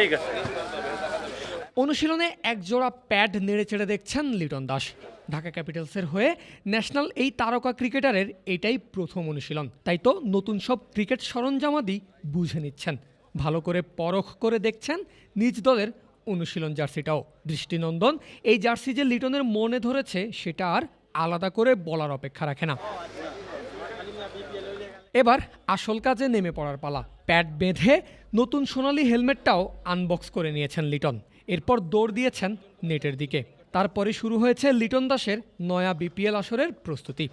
ঠিক আছে। অনুশীলনে এক জোড়া প্যাড নেড়ে চেড়ে দেখছেন লিটন দাস। ঢাকা ক্যাপিটালসের হয়ে ন্যাশনাল এই তারকা ক্রিকেটারের এটাই প্রথম অনুশীলন। তাই তো নতুন সব ক্রিকেট সরঞ্জামাদি বুঝে নিচ্ছেন। ভালো করে পরখ করে দেখছেন নিজ দলের অনুশীলন জার্সিটাও। দৃষ্টিনন্দন, এই জার্সি যে লিটনের মনে ধরেছে, সেটা আর আলাদা করে বলার অপেক্ষা রাখে না। এবার আসল কাজে নেমে পড়ার পালা। প্যাড বেঁধে নতুন সোনালি হেলমেটটাও আনবক্স করে নিয়েছেন লিটন। এরপর দৌড় দিয়েছেন নেটের দিকে। তারপরে শুরু হয়েছে লিটন দাসের নয়া বিপিএল আসরের প্রস্তুতি।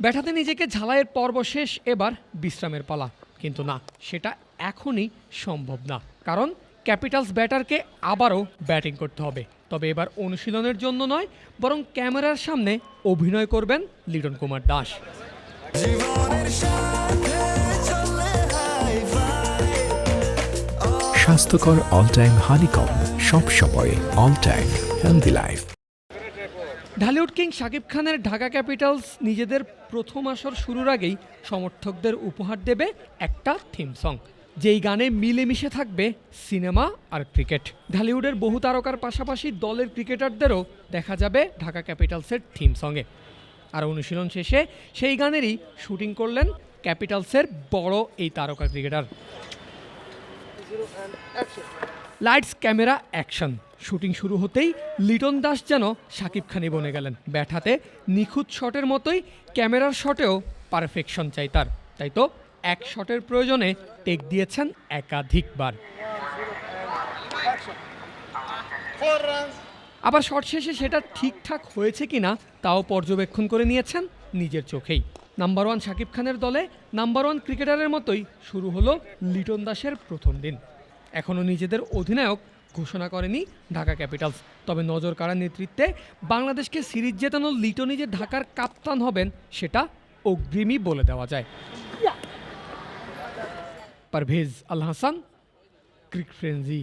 ব্যাটাতে নিজেকে ঝালাইয়ের পর্ব শেষ, এবার বিশ্রামের পালা। কিন্তু না, সেটা এখনই সম্ভব না। কারণ ক্যাপিটালস ব্যাটারকে আবারও ব্যাটিং করতে হবে। তবে এবার অনুশীলনের জন্য নয় বরং ক্যামেরার সামনে অভিনয় করবেন লিটন কুমার দাস। স্বাস্থ্যকর অল টাইম হানিকম সব সময় all time healthy life Dhallywood king Shakib খানের ঢাকা ক্যাপিটালস নিজেদের প্রথম আসর শুরুর আগেই সমর্থকদের উপহার দেবে একটা থিম সং যেই গানে মিলেমিশে থাকবে সিনেমা আর ক্রিকেট। ঢালিউডের বহু তারকার পাশাপাশি দলের ক্রিকেটারদেরও দেখা যাবে ঢাকা ক্যাপিটালসের থিম সঙ্গে। আর অনুশীলন শেষে সেই গানেরই শুটিং করলেন ক্যাপিটালসের বড় এই তারকা cricketer. Lights, camera, action. Shooting শুরু হতেই লিটন দাস যেন শাকিব খানি বনে গেলেন। ব্যাট হাতে নিখুঁত শটের মতোই ক্যামেরার শটেও পারফেকশন চাই তার। তাই তো এক শটের প্রয়োজনে টেক দিয়েছেন একাধিকবার। আবার শট শেষে সেটা ঠিকঠাক হয়েছে কিনা তাও পর্যবেক্ষণ করে নিয়েছেন নিজের চোখেই। নাম্বার ওয়ান শাকিব খানের দলে নাম্বার ওয়ান ক্রিকেটারের মতোই শুরু হলো লিটন দাসের প্রথম দিন। এখনও নিজেদের অধিনায়ক ঘোষণা করেনি ঢাকা ক্যাপিটালস। তবে নজর কাড়ার নেতৃত্বে বাংলাদেশকে সিরিজ জেতানো লিটনই যে ঢাকার কাপ্তান হবেন সেটা অগ্রিমই বলে দেওয়া যায়। Parvez Al Hasan Cric Frenzy